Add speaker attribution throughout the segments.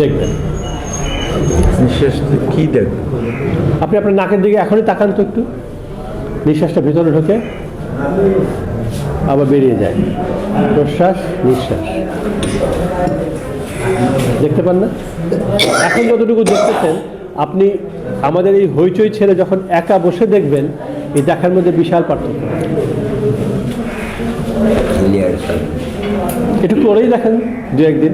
Speaker 1: দেখবেন।
Speaker 2: নিঃশ্বাস কি দেখ
Speaker 1: আপনি আপনার নাকের দিকে এখনই তাকান তো একটু। নিঃশ্বাসটা ভিতরে ঢোকে আবার বেরিয়ে যায়। প্রশ্বাস নিঃশ্বাস। দেখতে পান না? এখন যতটুকু দেখতেছেন আপনি আমাদের এই হইচই ছেড়ে যখন একা বসে দেখবেন এই দেখার মধ্যে বিশাল পার্থক্য। একটু করেই দেখেন দু একদিন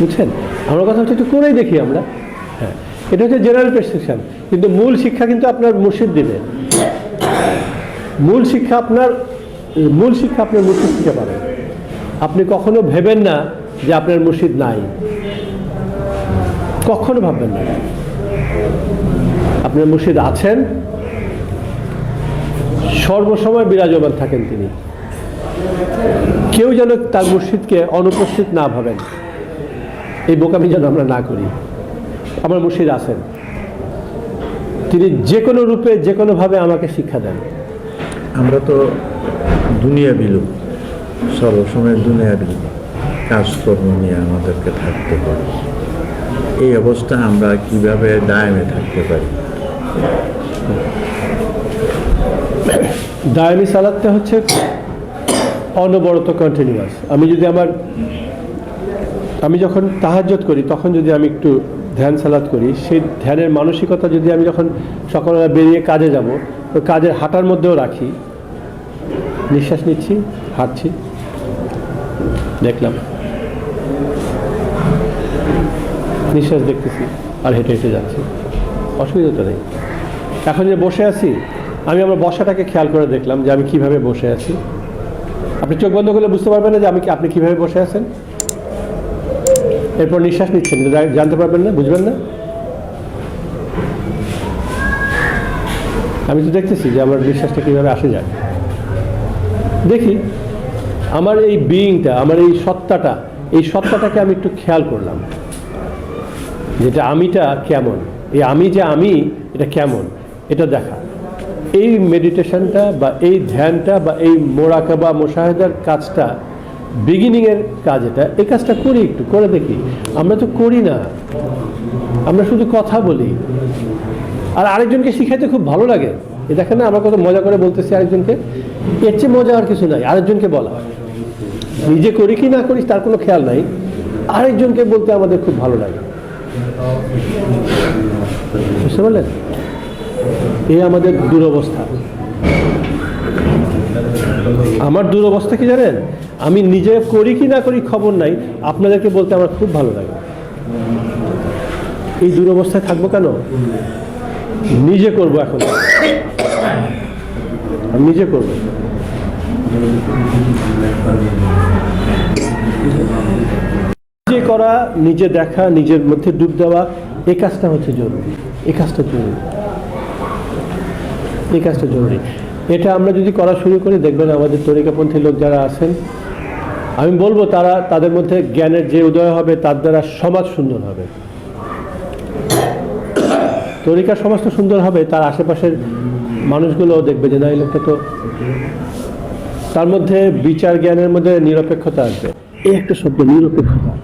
Speaker 1: বুঝছেন? আমার কথা হচ্ছে একটু করেই দেখি আমরা। হ্যাঁ এটা হচ্ছে জেনারেল প্রেসক্রিপশন কিন্তু মূল শিক্ষা কিন্তু আপনার মুর্শিদ দিবে। মূল শিক্ষা আপনার, মূল শিক্ষা আপনার মুর্শিদ থেকে পাবেন আপনি কখনো ভেবেন না যে আপনার মুর্শিদ নাই। কখনো ভাববেন না। আপনার মুর্শিদ আছেন। সর্বসময় বিরাজমান থাকেন তিনি। কেউ যেন তার মুর্শিদকে অনুপস্থিত না ভাবেন। এই বোকামি যেন আমরা না করি। আমার মুর্শিদ আছেন। তিনি যে কোনো রূপে যে কোনোভাবে আমাকে শিক্ষা দেন।
Speaker 2: আমরা তো দুনিয়া বিলু সর্বসময় দুনিয়া বিলু কাজকর্ম নিয়ে আমাদেরকে থাকতে পারি এই অবস্থা আমরা কীভাবে দায়ামে থাকতে পারি?
Speaker 1: দায়ামি সালাদটা হচ্ছে অনবরত কন্টিনিউয়াস আমি যদি আমার আমি যখন তাহাজ্জত করি, তখন যদি আমি একটু ধ্যান সালাদ করি, সেই ধ্যানের মানসিকতা যদি আমি যখন সকালবেলা বেরিয়ে কাজে যাব, তো কাজের হাঁটার মধ্যেও রাখি। নিঃশ্বাস নিচ্ছি, হাঁটছি। দেখলাম। নিঃশ্বাস দেখতেছি আর হেঁটে হেঁটে যাচ্ছি। অসুবিধা তো নেই। এখন যে বসে আছি, আমি আমার বসাটাকে খেয়াল করে দেখলাম যে আমি কীভাবে বসে আছি। আপনি চোখ বন্ধ করলে বুঝতে পারবেন না যে আমি আপনি কীভাবে বসে আছেন। এরপর নিঃশ্বাস নিচ্ছেন জানতে পারবেন না, বুঝবেন না? আমি তো দেখতেছি যে আমার নিঃশ্বাসটা কীভাবে আসে যায়। দেখি, আমার এই বিইংটা আমার এই সত্তাটা, এই সত্তাটাকে আমি একটু খেয়াল করলাম। যেটা আমিটা কেমন? এই আমি যে আমি, এটা কেমন? এটা দেখা। এই মেডিটেশনটা বা এই ধ্যানটা বা এই মোরাকা বা মোশাহেদার কাজটা বিগিনিংয়ের কাজ এটা। এই কাজটা করি একটু, করে দেখি। আমরা তো করি না। আমরা শুধু কথা বলি। আর আরেকজনকে শিখাইতে খুব ভালো লাগে। এ দেখেন না, আমরা কত মজা করে বলতেছি আরেকজনকে। এর চেয়ে মজা আর কিছু নাই, আরেকজনকে বলা। নিজে করি কি না করি তার কোনো খেয়াল নাই। আরেকজনকে বলতে আমাদের খুব ভালো লাগে। বুঝতে পারলেন? এই আমাদের দুরবস্থা। আমার দুরবস্থা কি জানেন? আমি নিজে করি কি না করি খবর নাই, আপনাদেরকে বলতে আমার খুব ভালো লাগে। এই দুরবস্থায় থাকব কেন? নিজে করব এখন। নিজে করব। নিজে করা, নিজে দেখা, নিজের মধ্যে ডুব দেওয়া এই কাজটা হচ্ছে জরুরি। এই কাজটা জরুরি। এই কাজটা জরুরি। এটা আমরা যদি করা শুরু করি দেখবেন আমাদের তরিকাপন্থী লোক যারা আছেন আমি বলব তারা তাদের মধ্যে জ্ঞানের যে উদয় হবে তার দ্বারা সমাজ সুন্দর হবে। তরিকা সমাজ তো সুন্দর হবে তার আশেপাশের মানুষগুলোও দেখবে যে না এই লোকটা তো তার মধ্যে বিচার জ্ঞানের মধ্যে নিরপেক্ষতা আসবে। এই একটা শব্দ নিরপেক্ষতা।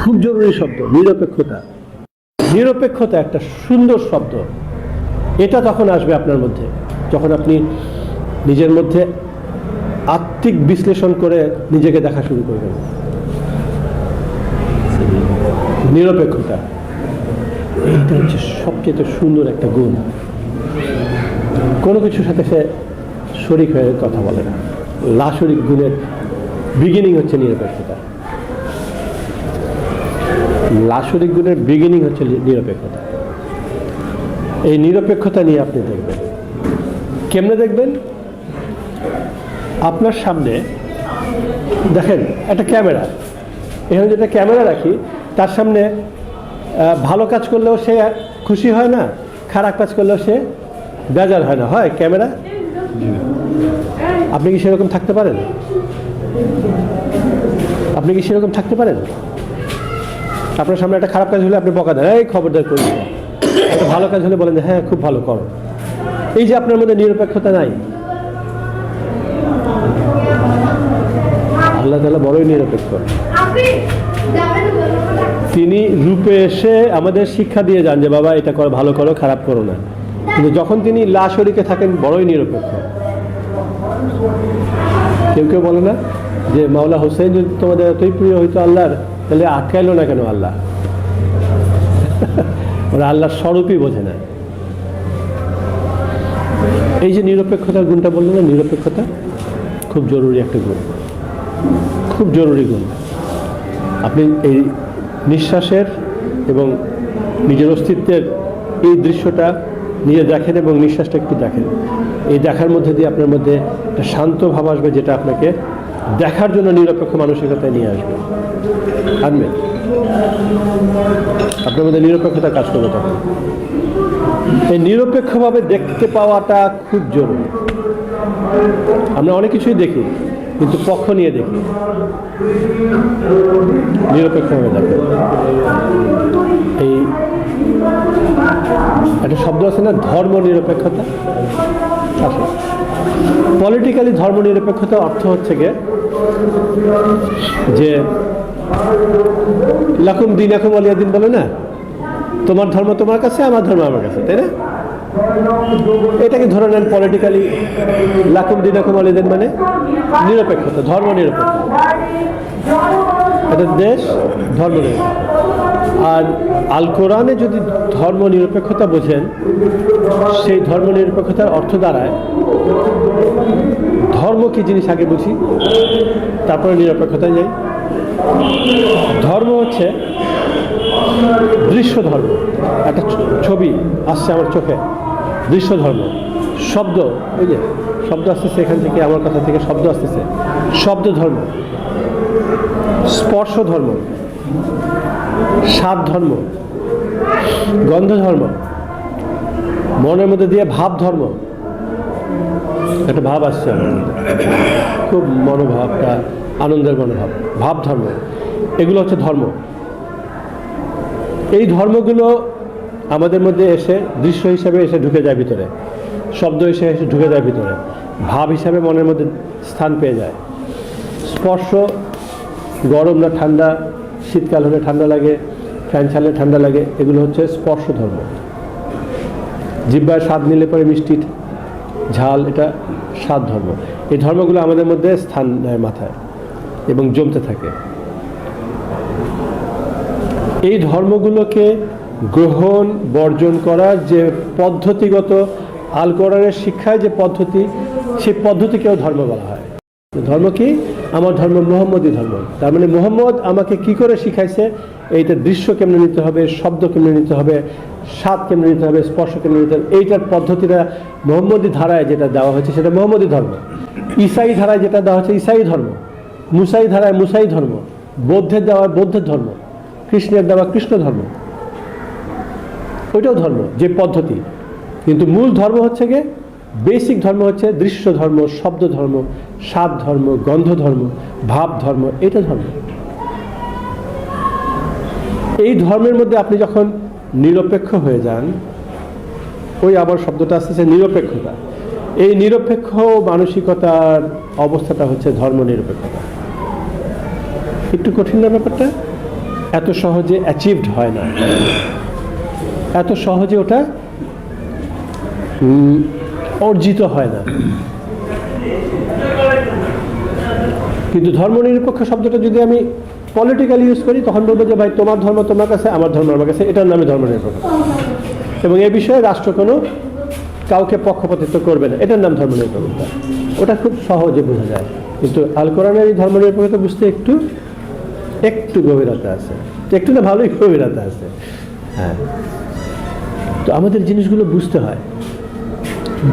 Speaker 1: খুব জরুরি শব্দ নিরপেক্ষতা। নিরপেক্ষতা একটা সুন্দর শব্দ। এটা তখন আসবে আপনার মধ্যে। যখন আপনি নিজের মধ্যে আত্মিক বিশ্লেষণ করে নিজেকে দেখা শুরু করবেন। নিরপেক্ষতা। এইটা হচ্ছে সবচেয়ে সুন্দর একটা গুণ। কোনো কিছুর সাথে সে শরিক হয়ে কথা বলে না। লাশরিক গুণের বিগিনিং হচ্ছে নিরপেক্ষতা। লাশরিক গুণের বিগিনিং হচ্ছে নিরপেক্ষতা। এই নিরপেক্ষতা নিয়ে আপনি দেখবেন। কেমনে দেখবেন? আপনার সামনে, দেখেন, একটা ক্যামেরা। এখানে যেটা ক্যামেরা রাখি, তার সামনে ভালো কাজ করলেও সে খুশি হয় না, খারাপ কাজ করলেও সে বেজার হয় না। হয় ক্যামেরা? আপনি কি সেরকম থাকতে পারেন? আপনি কি সেরকম থাকতে পারেন? আপনার সামনে একটা খারাপ কাজ হলে আপনি বকা দেন, এই খবরদার করি একটা ভালো কাজ হলে বলেন হ্যাঁ খুব ভালো, করো। এই যে আপনার মধ্যে নিরপেক্ষতা নাই। আল্লাহ তালা বড়ই নিরপেক্ষ। তিনি রূপে এসে আমাদের শিক্ষা দিয়ে যান যে বাবা এটা করো ভালো করো খারাপ করো না। কিন্তু যখন তিনি লা শরীকে থাকেন বড়ই নিরপেক্ষ। কেউ কেউ বলে না যে মাওলা হোসেন যদি তোমাদের এতই প্রিয় হইতো আল্লাহর তাহলে আটকাইলো না কেন আল্লাহ? ওরা আল্লাহর স্বরূপই বোঝে না। এই যে নিরপেক্ষতার গুণটা বললেন না, নিরপেক্ষতা খুব জরুরি একটা গুণ। খুব জরুরি গুণ। আপনি এই নিঃশ্বাসের এবং নিজের অস্তিত্বের এই দৃশ্যটা নিজে দেখেন এবং নিঃশ্বাসটা একটু দেখেন। এই দেখার মধ্যে দিয়ে আপনার মধ্যে একটা শান্ত ভাব আসবে যেটা আপনাকে দেখার জন্য নিরপেক্ষ মানসিকতায় নিয়ে আসবে। আনবে। আপনার মধ্যে নিরপেক্ষতা কাজ করবে তখন। এই নিরপেক্ষভাবে দেখতে পাওয়াটা খুব জরুরি। আমরা অনেক কিছুই দেখি, কিন্তু পক্ষ নিয়ে দেখি। নিরপেক্ষভাবে দেখে। এই একটা শব্দ আছে না ধর্ম নিরপেক্ষতা আছে পলিটিক্যালি ধর্ম নিরপেক্ষতা অর্থ হচ্ছে গিয়ে যে, লাকুম দিন এখন আলিয়া দিন বলে না? তোমার ধর্ম তোমার কাছে, আমার ধর্ম আমার কাছে, তাই না? এটাকে ধরে নেন পলিটিক্যালি লাকুম দিন এখন আলিয়া দিন মানে নিরপেক্ষতা, ধর্ম নিরপেক্ষ। এটা দেশ, ধর্ম নিরপেক্ষ। আর আল কোরআনে যদি ধর্ম নিরপেক্ষতা বোঝেন, সেই ধর্ম নিরপেক্ষতার অর্থ দাঁড়ায়, ধর্ম কি জিনিস আগে বুঝি, তারপরে নিরপেক্ষতায় যাই। ধর্ম হচ্ছে দৃশ্য ধর্ম। একটা ছবি আসছে আমার চোখে। দৃশ্য ধর্ম। শব্দ ওই যে শব্দ আসতেছে এখান থেকে, আমার কথা থেকে শব্দ আসতেছে। শব্দ ধর্ম। স্পর্শ ধর্ম। স্বাদ ধর্ম। গন্ধ ধর্ম। মনের মধ্যে দিয়ে ভাব ধর্ম। একটা ভাব আসছে আমার খুব মনোভাবটা, আনন্দের মনোভাব। ভাব ধর্ম। এগুলো হচ্ছে ধর্ম। এই ধর্মগুলো আমাদের মধ্যে এসে দৃশ্য হিসাবে এসে ঢুকে যায় ভিতরে। শব্দ এসে এসে ঢুকে যায় ভিতরে। ভাব হিসাবে মনের মধ্যে স্থান পেয়ে যায়। স্পর্শ, গরম না ঠান্ডা, শীতকাল হলে ঠান্ডা লাগে, ফ্যান ছাড়লে ঠান্ডা লাগে, এগুলো হচ্ছে স্পর্শ ধর্ম। জিব্বায় স্বাদ নিলে পরে মিষ্টি, ঝাল, এটা স্বাদ ধর্ম। এই ধর্মগুলো আমাদের মধ্যে স্থান নেয় মাথায় এবং জমতে থাকে। এই ধর্মগুলোকে গ্রহণ, বর্জন করার যে পদ্ধতিগত, আল কোরআনের শিক্ষায় যে পদ্ধতি, সেই পদ্ধতিকেও ধর্ম বলা হয়। ধর্ম কি? আমার ধর্ম মোহাম্মদী ধর্ম। তার মানে মোহাম্মদ আমাকে কি করে শিখাইছে? এইটা দৃশ্য কেমনে নিতে হবে, শব্দ কেমনে নিতে হবে, স্বাদ কেমনে নিতে হবে, স্পর্শ কেমনে নিতে হবে, এইটার পদ্ধতিটা মোহাম্মদী ধারায় যেটা দেওয়া হয়েছে সেটা মোহাম্মদী ধর্ম। ইসাই ধারায় যেটা দেওয়া হচ্ছে ইসাই ধর্ম। মুসাই ধারায় মুসাই ধর্ম। বৌদ্ধের দেওয়া বৌদ্ধের ধর্ম। কৃষ্ণের দেওয়া কৃষ্ণ ধর্ম। ওইটাও ধর্ম, যে পদ্ধতি। কিন্তু মূল ধর্ম হচ্ছে গিয়ে বেসিক ধর্ম হচ্ছে দৃশ্য ধর্ম, শব্দ ধর্ম, স্বাদ ধর্ম, গন্ধ ধর্ম, ভাব ধর্ম, এটা ধর্ম। এই ধর্মের মধ্যে আপনি যখন নিরপেক্ষ হয়ে যান, ওই আবার শব্দটা আসতেছে নিরপেক্ষতা। এই নিরপেক্ষ মানসিকতার অবস্থাটা হচ্ছে ধর্ম নিরপেক্ষতা একটু কঠিন না ব্যাপারটা? এত সহজে অ্যাচিভড হয় না। এত সহজে ওটা অর্জিত হয় না। কিন্তু ধর্মনিরপেক্ষ শব্দটা যদি আমি পলিটিক্যালি ইউজ করি, তখন বলব যে, ভাই, তোমার ধর্ম তোমার কাছে, আমার ধর্ম আমার কাছে। এটার নামে ধর্মনিরপেক্ষ। এবং এ বিষয়ে রাষ্ট্র কোনো কাউকে পক্ষপাতিত্ব করবে না। এটার নাম ধর্মনিরপেক্ষতা। ওটা খুব সহজে বোঝা যায়। কিন্তু আল কোরআনের এই ধর্মনিরপেক্ষতা বুঝতে একটু একটু গভীরতা আছে। একটু না ভালোই গভীরতা আছে। হ্যাঁ। তো আমাদের জিনিসগুলো বুঝতে হয়।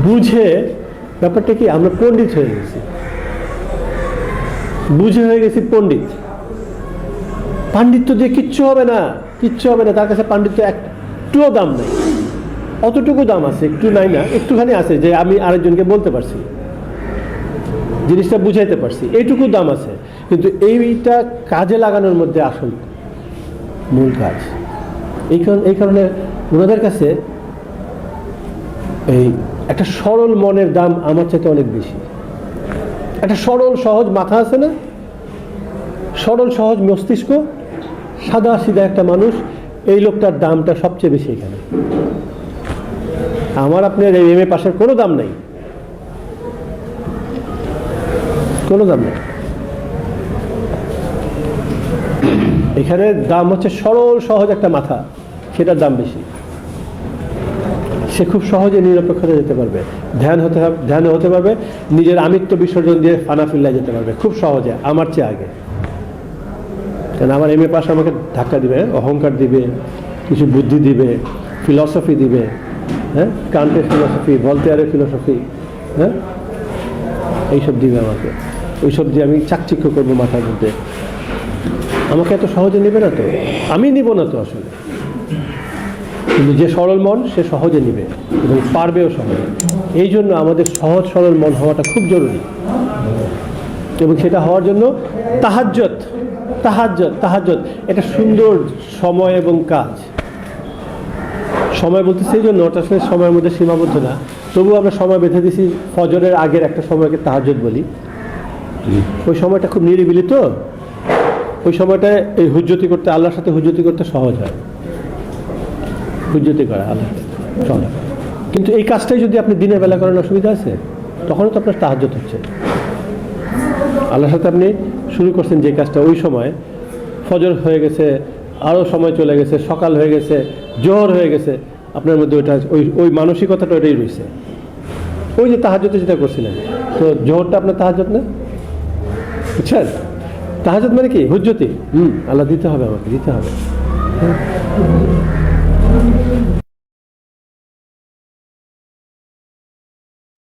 Speaker 1: বুঝে ব্যাপারটা কি, আমরা পণ্ডিত হয়ে গেছি। বুঝে হয়ে গেছি পণ্ডিত। পাণ্ডিত্য দিয়ে কিচ্ছু হবে না, কিচ্ছু হবে না। তার কাছে পাণ্ডিত্য একটুও দাম নেই। অতটুকু দাম আছে, একটু নাই না, একটুখানি আছে যে আমি আরেকজনকে বলতে পারছি। জিনিসটা বুঝাইতে পারছি। এইটুকু দাম আছে। কিন্তু এইটা কাজে লাগানোর মধ্যে আসল মূল কাজ। এই কারণে এই কারণে ওনাদের কাছে এই একটা সরল মনের দাম আমার চাইতে অনেক বেশি। একটা সরল, সহজ মাথা আছে না? সরল, সহজ মস্তিষ্ক, সাদা সিধা একটা মানুষ, এই লোকটার দামটা সবচেয়ে বেশি এখানে। আমার আপনার এই এম এ পাশের কোনো দাম নেই। কোনো দাম নেই। এখানে দাম হচ্ছে সরল, সহজ একটা মাথা। সেটার দাম বেশি। সে খুব সহজে নিরপেক্ষতা যেতে পারবে। ধ্যান হতে ধ্যান হতে পারবে। নিজের আমিত্ব বিসর্জন দিয়ে ফানাফিল্লা যেতে পারবে। খুব সহজে, আমার চেয়ে আগে। কারণ আমার এম এ পাশে আমাকে ধাক্কা দিবে, অহংকার দিবে, কিছু বুদ্ধি দিবে ফিলসফি দিবে হ্যাঁ? কান্টের ফিলসফি ভলতেয়ারের ফিলসফি হ্যাঁ? এইসব দিবে আমাকে। ওইসব দিয়ে আমি চাকচিক্য করব মাথার মধ্যে। আমাকে এত সহজে নেবে না তো? আমি নিব না তো আসলে। কিন্তু যে সরল মন, সে সহজে নেবে এবং পারবেও সহজে। এই জন্য আমাদের সহজ সরল মন হওয়াটা খুব জরুরি। এবং সেটা হওয়ার জন্য তাহাজ্জত তাহাজ্জত তাহাজ্জত, এটা সুন্দর সময় এবং কাজ। সময় বলতে সেই জন্য ওটা আসলে সময়ের মধ্যে সীমাবদ্ধ না। তবুও আমরা সময় বেঁধে দিছি, ফজরের আগের একটা সময়কে তাহাজ্জত বলি। ওই সময়টা খুব নিরিবিলি তো? ওই সময়টায় এই হুজ্জতি করতে, আল্লাহর সাথে হুজ্জতি করতে সহজ হয়। হুজ্জতি করা আল্লাহ সহজ কিন্তু এই কাজটাই যদি আপনি দিনের বেলা করেন অসুবিধা আছে? তখনও তো আপনার তাহাজ্জত হচ্ছে। আল্লাহর সাথে আপনি শুরু করছেন যে কাজটা ওই সময়। ফজর হয়ে গেছে, আরও সময় চলে গেছে, সকাল হয়ে গেছে, জোহর হয়ে গেছে। আপনার মধ্যে ওইটা ওই ওই মানসিকতাটা ওইটাই রয়েছে। ওই যে তাহাজতে যেটা করছিলেন, তো জোহরটা আপনার তাহাজত না? বুঝছেন? তাহাজত মানে কি? হুজ্জতি। হুম আল্লাহ দিতে হবে আমাকে দিতে হবে।